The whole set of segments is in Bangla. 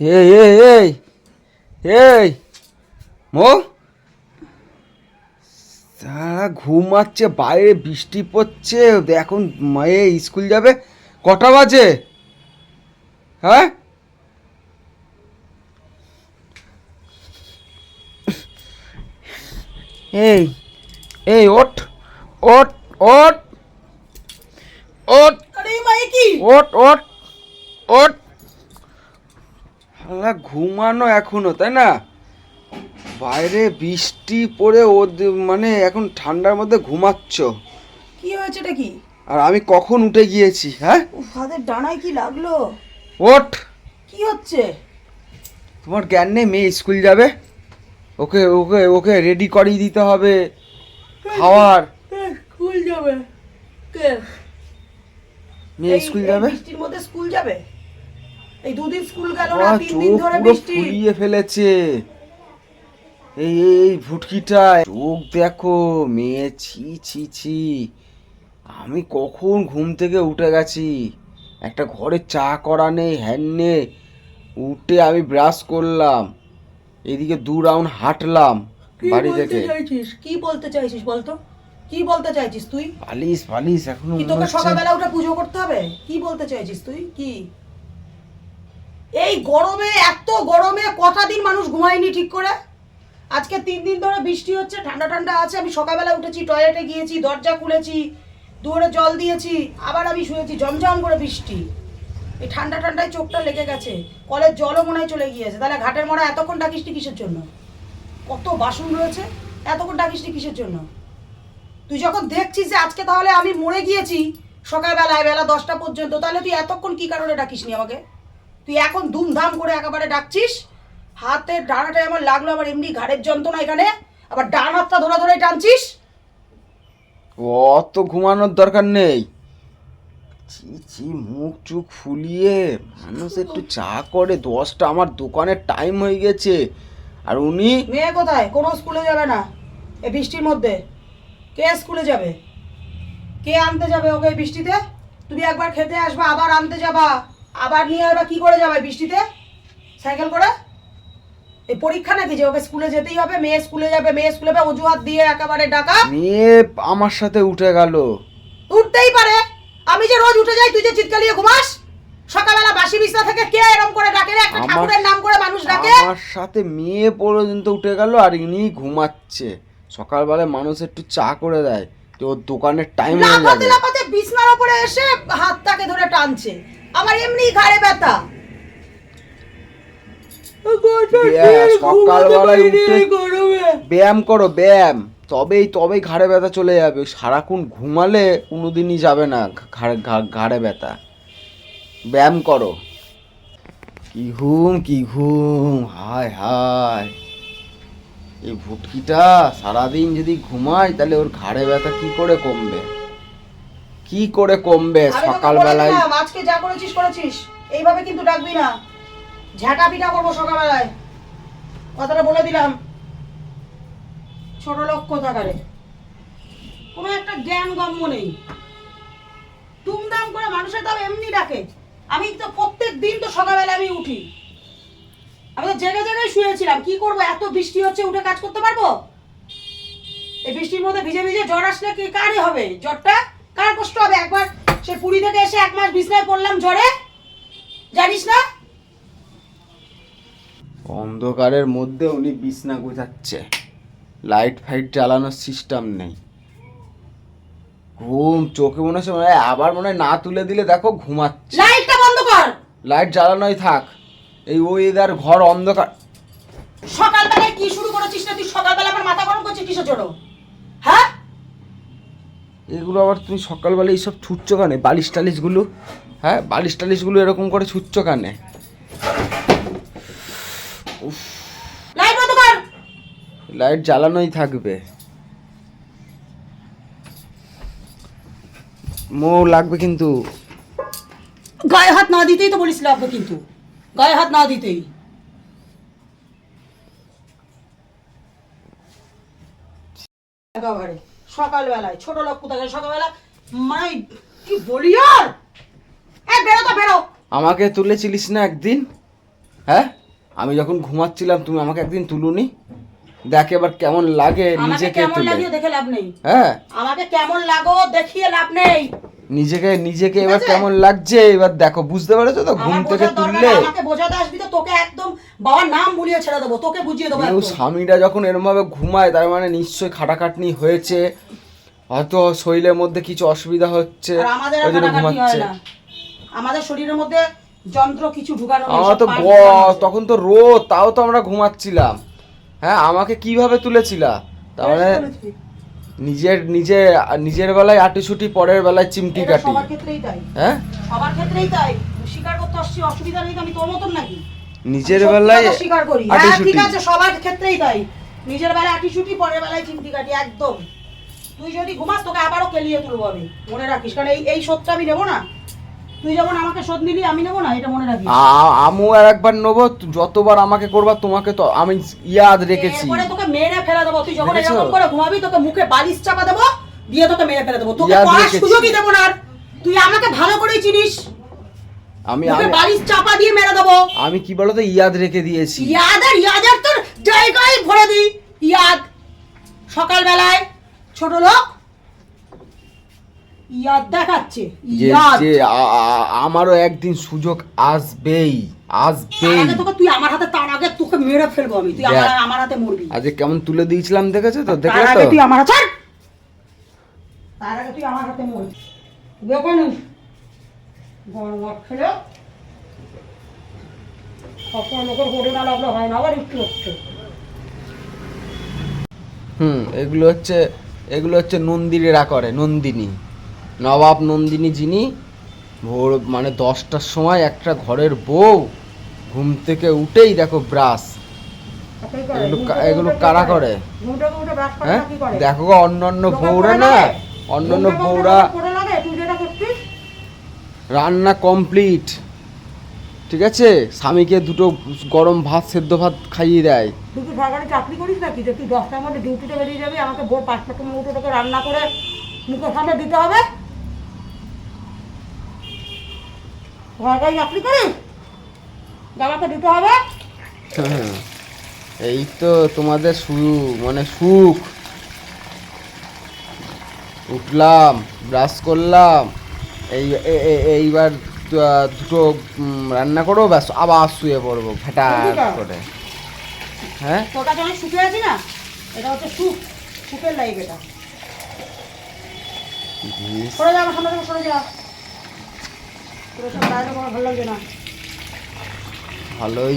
এই এই এই এই মো? সারা ঘুমাচ্ছে বাইরে বৃষ্টি পড়ছে এখন মায়ে স্কুল যাবে। কটা বাজে? হ্যাঁ? এই এই আরে এই মায়ে কি? ওট ওট ওট হালা ঘুমানো এখনও তাই না? বাইরে বৃষ্টি পড়ে ও মানে এখন ঠান্ডার মধ্যে ঘুমাচ্ছ। কি হয়েছে এটা কি? আর আমি কখন উঠে গিয়েছি হ্যাঁ? হাতের ডানায় কি লাগল? ওট কি হচ্ছে? তোমার জ্ঞান নেই মেয়ে স্কুল যাবে? ওকে ওকে ওকে রেডি করিয়ে দিতে হবে। খাওয়ার। স্কুল যাবে। কে? মেয়ে স্কুল যাবে? বৃষ্টির মধ্যে স্কুল যাবে? এই দুদিন স্কুল গেল না তিন দিন ধরে বৃষ্টি। ফুলিয়ে ফেলেছে। এই এই ভুটকিটা চোখ দেখো মেয়ে ছি ছি ছি। আমি কখন ঘুম থেকে উঠে গেছি? একটা ঘরে চা করা নেই হ্যান নেই। উঠে আমি ব্রাশ করলাম। এদিকে দু রাউন্ড হাঁটলাম বাড়ি থেকে। চাইছিস? কি বলতে চাইছিস বলতো? কি বলতে চাইছিস তুই? পালিশ পালিশ এখন কি তোকে সকালবেলা উঠে পুজো করতে হবে? কি বলতে চাইছিস তুই? কি? এই গরমে, এত গরমে কটা দিন মানুষ ঘুমায়নি ঠিক করে? আজকে তিন দিন ধরে বৃষ্টি হচ্ছে, ঠান্ডা ঠান্ডা আছে, আমি সকালবেলা উঠেছি টয়লেটে গিয়েছি, দরজা খুলেছি, দুয়ারে জল দিয়েছি, আবার আমি শুয়েছি, জমজম করে বৃষ্টি। এই ঠান্ডা ঠান্ডায় চোখটা লেগে গেছে, কলের জলও মনে হয় চলে গিয়েছে। তাহলে ঘাটের মরা এতক্ষণ ডাকিসটি কিসের জন্য? কত বাসন রয়েছে, এতক্ষণ ডাকিসটি কিসের জন্য? তুই যখন দেখছিস যে আজকে তাহলে আমি মরে গিয়েছি সকালবেলায়, বেলা দশটা পর্যন্ত, তাহলে তুই এতক্ষণ কি কারণে ডাকিসনি আমাকে? তুই এখন ধুমধাম করে একেবারে ডাকছিস? হাতের ডানাটায় আমার লাগল আবার এমনি ঘাড়ের যন্ত্রণা এখানে। আবার ডান হাতটা ধরে ধরে টানছিস? অত ঘুমানোর দরকার নেই। ছি ছি মুখ চুখ ফুলিয়ে মানুষ একটু চা করে দশটা আমার দোকানের টাইম হয়ে গেছে। আর উনি? মেয়ে কোথায়? কোনো স্কুলে যাবে না এই বৃষ্টির মধ্যে। কে স্কুলে যাবে? কে আনতে যাবে ওকে বৃষ্টিতে? তুমি একবার খেতে আসবা আবার আনতে যাবা। আবার নিয়ে আসবা কি করে যাবে বৃষ্টিতে? সাইকেল করে? এই পরীক্ষা নাকি যে ওকে স্কুলে যেতেই হবে মেয়ে স্কুলে যাবে মেয়ে স্কুলে যাবে অজুহাত দিয়ে একেবারে ডাকা। মেয়ে আমার সাথে উঠে গেল। উঠতেই পারে। আমি যে রোজ উঠে যাই তুই যে চিৎকালিয়ে ঘুমাস? সকালবেলা বাসি বিছনা থেকে কে এরম করে ডাকে রে? একটা ঠাকুরের নাম করে মানুষ ডাকে। আমার সাথে মেয়ে পর্যন্ত উঠে গেল আর ইনি ঘুমাচ্ছে। সকালবেলায় মানুষ একটু চা করে দেয়। তো দোকানের টাইম হয়ে লাফাতে যাবে লাফাতে বিছনার উপরে এসে হাতটাকে ধরে টানছে। আমার এমনি ঘাড়ে ব্যথা। ব্যায়াম করো ব্যায়াম। তবেই তবেই ঘাড়ে ব্যথা চলে যাবে। সারাক্ষণ ঘুমালে কোনোদিনই যাবে না ঘাড়ে ঘাড়ে ব্যথা। ব্যায়াম করো। কি ঘুম কি ঘুম হায় হায়। এই ভুটকিটা সারাদিন যদি ঘুমায় তাহলে ওর ঘাড়ে ব্যথা কি করে কমবে? কি করে কমবে সকালবেলায় আজকে যা করেছিস করেছিস। এইভাবে কিন্তু ডাকবি না। ঝাঁটা পিটা করব সকালবেলায়। কথাটা বলে দিলাম। ছোট লোক কোথাকারে? কোনো একটা জ্ঞান গম্য নেই। তুমদাম করে মানুষের তাও এমনি ডাকে। আমি তো প্রত্যেক দিন তো সকালবেলা আমি উঠি। আমি তো জেগে জেগে শুয়েছিলাম। কি করব? এত বৃষ্টি হচ্ছে উঠে কাজ করতে পারব? এই বৃষ্টির মধ্যে ভিজে ভিজে জ্বর আসলে কি কারই হবে? জ্বরটা কার কষ্ট হবে? একবার সে পুরী থেকে এসে এক মাস বিছনায় পড়লাম জ্বরে জানিস না? অন্ধকারের মধ্যে উনি বিছনা গোছাচ্ছে। লাইট ফাইট জ্বালানোর সিস্টেম নেই। ঘুম চোখে মনে হচ্ছে মনে আবার মনে হয় না তুলে দিলে দেখো ঘুমাচ্ছে। লাইটটা বন্ধ কর! লাইট জ্বালানোই থাক। এই ওয়েদার ঘর অন্ধকার। সকালবেলায় কি শুরু করেছিস না তুই? সকালবেলা আমার মাথা গরম করছিস কিসের জন্য? এগুলো আবার তুমি সকালবেলা এইসব ছুটছ কানে? বালিশ টালিশগুলো? হ্যাঁ বালিশ টালিশগুলো এরকম করে ছুটছ কানে? লাইট লাইট জ্বালানোই থাকবে। মো লাগবে কিন্তু। গায়ে হাত না দিতেই তো বলিস লাগবে কিন্তু। গায়ে হাত না দিতেই। সকালবেলায় ছোট লোক কোথায় সকালবেলা? মানে কি বলি আর? এ বেরো তো বেরো। আমাকে তুলেছিলিস না একদিন? হ্যাঁ? আমি যখন ঘুমাচ্ছিলাম তুমি আমাকে একদিন তুলুনি? দেখ এবার কেমন লাগে নিজেকে কেমন তুলে। দেখে লাভ নেই। হ্যাঁ? আমাকে কেমন লাগো দেখিয়ে লাভ নেই। নিজেকে নিজেকে এবার কেমন লাগছে? এবার দেখো বুঝতে পেরেছ তো? ঘুম থেকে তুললে। আমাকে বোঝাতে আসবি তো? তোকে একদম বাবার নাম বুলিয়ে ছেড়ে দেবো তোকে বুঝিয়ে দেবো একদম। স্বামীরা যখন এরম ভাবে ঘুমায় তার মানে নিশ্চয়ই খাটাখাটনি হয়েছে হয়তো শরীরের মধ্যে কিছু অসুবিধা হচ্ছে আর আমাদের ওই জন্য খাটাখাটনি হয় ঘুমাচ্ছে। না। আমাদের শরীরের মধ্যে যন্ত্র কিছু ঢুকানো নেই, আমার সব তো ব আছে। তখন তো রোদ তাও তো আমরা ঘুমাচ্ছিলাম। হ্যাঁ আমাকে কীভাবে তুলেছিলা? তার মানে নিজের নিজে নিজের বেলায় আটিছুটি পরের বেলায় চিমটি এটা কাটি সবার ক্ষেত্রেই তাই। হ্যাঁ? সবার ক্ষেত্রেই তাই। স্বীকার করতে অসুবিধা নেই তো আমি তোর মতন নাকি? নিজের বেলায় স্বীকার করি। হ্যাঁ ঠিক আছে সবার ক্ষেত্রেই তাই। নিজের বেলায় আটিছুটি পরের বেলায় চিমটি কাটি একদম। তুই যদি ঘুমাস তোকে আবারও কেলিয়ে তুলবো আমি মনে রাখিস। কারণ এই এই শোধটা আমি নেব না। তুই যেমন আমাকে শোধ নিলি আমি নেব না এটা মনে রাখিস। আ- আমু আর একবার নেব যতবার আমাকে করবা তোমাকে তো আমি ইয়াদ রেখেছি। এরপরে তোকে মেরে ফেলে দেবো। তুই যখন এরকম করে ঘুমাবি তোকে মুখে বালিশ চাপা দেবো দিয়ে তোকে মেরে ফেলে দেবো। তোকে ইয়াদ সুযোগই দেবো না আর। তুই আমাকে ভালো করেই চিনিস। আমি আমি- বালিশ চাপা দিয়ে মেরে দেবো। আমি কি বলতো ইয়াদ রেখে দিয়েছি। ইয়াদ আর ইয়াদের তোর জায়গায় ভরে দিই ইয়াদ সকালবেলায় ছোট লোক ইয়াদ দেখাচ্ছে ইয়াদ। যে আমারও একদিন সুযোগ আসবেই আসবেই। তোকে তুই আমার হাতে তার আগে তোকে মেরে ফেলব আমি। তুই আমার আমার হাতে মরবি। আজকে কেমন তুলে দিয়েছিলাম দেখেছ তো? দেখলে আগে তো? তুই আমার হাতে তার আগে তুই আমার হাতে মরবি। দেখুন গরম ভাত খেলে সবসময় লোকের হোটে না লাগলে হয় না আবার একটু হচ্ছে হুম এগুলো হচ্ছে এগুলো হচ্ছে নন্দিনীরা করে নন্দিনী নবাব নন্দিনী যিনি ভোর মানে দশটার সময় একটা ঘরের বউ ঘুম থেকে উঠেই দেখো ব্রাশ এগুলো এগুলো কারা করে? হ্যাঁ? দেখো গো অন্যান্য লোকে বউরা না? অন্যান্য ঘুম বউরা করে লাগে? তুই যেটা করছিস? রান্না কমপ্লিট ঠিক আছে? স্বামীকে দুটো গরম ভাত সেদ্ধ ভাত খাইয়ে দেয়। তুই সরকারি চাকরি করিস নাকি? যে তুই দশটার মধ্যে ডিউটিতে বেরিয়ে যাবি আমাকে ভোর পাঁচটার সময় উঠে তোকে রান্না করে মুখের সামনে দিতে হবে। সরকারি চাকরি করিস? আমাকে দিতে হবে। হ্যাঁ, এই তো তোমাদের সুখ মানে সুখ। উঠলাম ব্রাশ করলাম। এই এইবার দুটো রান্না করো ব্যাস আবার শুয়ে পড়ব ফেটা করে। হ্যাঁ? তোর কাছে অনেক আছি না? এটা হচ্ছে সুখ সুখের লাইফ এটা। সরে যা আমার সামনে থেকে সরে যা। তোর সব বাইরে আমার ভালো লাগছে না। ভালোই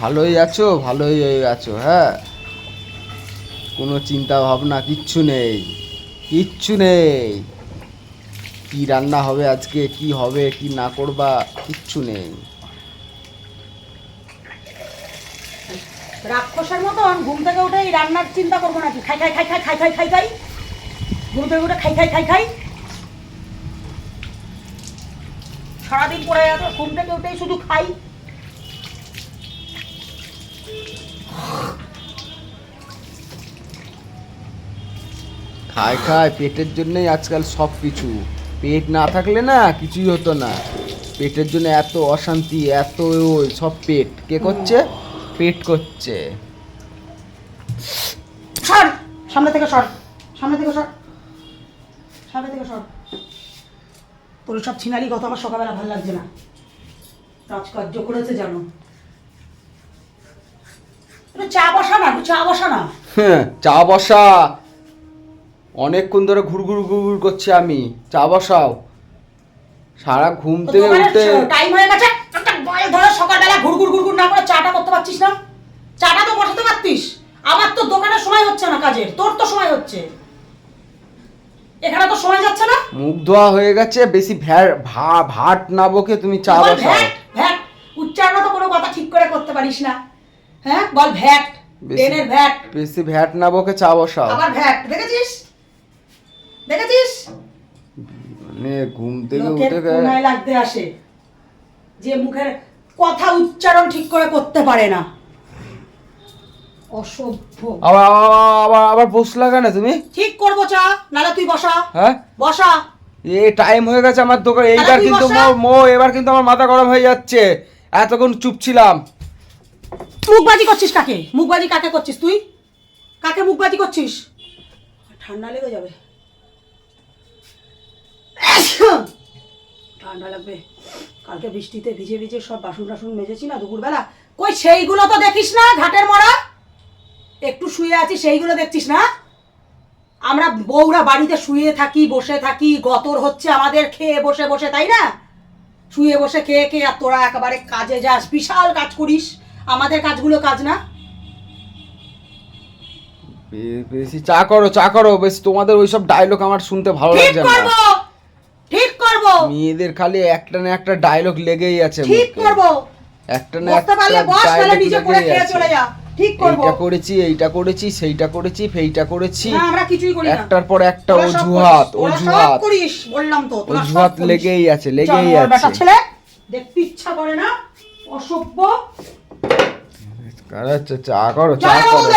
ভালোই আছো ভালোই আছো হ্যাঁ? কোনো চিন্তা ভাবনা কিচ্ছু নেই কিচ্ছু নেই। কি রান্না হবে আজকে কি হবে কি না করবা কিচ্ছু নেই। রাক্ষসের মতন ঘুম থেকে উঠে এই রান্নার চিন্তা করব নাকি? খাই খাই খাই খাই খাই খাই খাই খাই। ঘুম থেকে উঠে খাই খাই খাই খাই। সারাদিন পরে যাবে ঘুম থেকে উঠেই শুধু খাই। খায় খায় পেটের জন্যই আজকাল সব কিছু। পেট না থাকলে না কিছুই হতো না। পেটের জন্য এত অশান্তি এত ওই সব পেট। কে করছে? পেট করছে। সর! সামনে থেকে সর! সামনে থেকে সর! সামনে থেকে সর! তোর সব ছিনালি কথা আমার সকালবেলা ভালো লাগছে না। রাজকার্য করেছে জানো চা বসা না চা বসা না। হ্যাঁ, চা বসা। অনেকক্ষণ ধরে ঘুরঘুর ঘুরঘুর করছি আমি। চা বসাও। সারা ঘুম থেকে উঠে টাইম হয়ে গেছে? একটা বয়ে ধরে সকালবেলা ঘুরঘুর ঘুরঘুর না করে চাটা করতে পারছিস না? চাটা তো বসাতে পারতিস। আমার তো দোকানের সময় হচ্ছে না কাজের তোর তো সময় হচ্ছে। এখানে তো সময় যাচ্ছে না? মুখ ধোয়া হয়ে গেছে বেশি ভ্যা ভা- ভাট না বকে তুমি চা বসাও। ভ্যাট ভ্যাট। উচ্চারণ তো কোনো কথা ঠিক করে করতে পারিস না। হ্যাঁ বল ভ্যাট ট্রেনের ভ্যাট। বেশি ভ্যাট না বকে চা বসাও। আবার ভ্যাট দেখেছিস? দেখেছিস? মানে ঘুম থেকে উঠে কোনায় লাগতে আসে। যে মুখের কথা উচ্চারণ ঠিক করে করতে পারে না। অসভ্য। আবার আবার- আবার বসলা কেন তুমি? ঠিক করব চা নালে তুই বসা। হ্যাঁ? বসা। এ টাইম হয়ে গেছে আমার দোকান। এইবার কিন্তু মো এবার কিন্তু আমার মাথা গরম হয়ে যাচ্ছে। এতক্ষণ চুপ ছিলাম। মুখবাজি করছিস কাকে? মুখবাজি কাকে করছিস তুই? কাকে মুখবাজি করছিস? ঠান্ডা লেগে যাবে। ঠান্ডা লাগবে। কালকে বৃষ্টিতে ভিজে ভিজে সব বাসন টাসন মেজেছি না দুপুরবেলা? কই সেইগুলো তো দেখিস না ঘাটের মরা? একটু শুয়ে আছি সেইগুলো দেখছিস না? আমরা বউরা বাড়িতে শুয়ে থাকি বসে থাকি গতর হচ্ছে আমাদের খেয়ে বসে বসে তাই না? শুয়ে বসে খেয়ে খেয়ে আর তোরা একেবারে কাজে যাস বিশাল কাজ করিস। আমাদের কাজগুলো কাজ না? বেশি চা করো চা করো বেশ তোমাদের ওইসব ডায়লগ আমার শুনতে ভালো লাগছে না। করব? মেয়েদের খালি একটা না একটা ডায়লগ লেগেই আছে ঠিক করব। একটা না একটা পারলে বস তাহলে নিজে করে খেয়ে। চলে যা। ঠিক করব। এইটা করেছি এইটা করেছি সেইটা করেছি ফেইটা করেছি। না আমরা কিছুই করি না। একটার পর একটা অজুহাত অজুহাত। করিস বললাম তো অজুহাত লেগেই আছে লেগেই আছে। ছেলে দেখতে ইচ্ছা করে না অসভ্য। আচ্ছা, চা করো চা করো।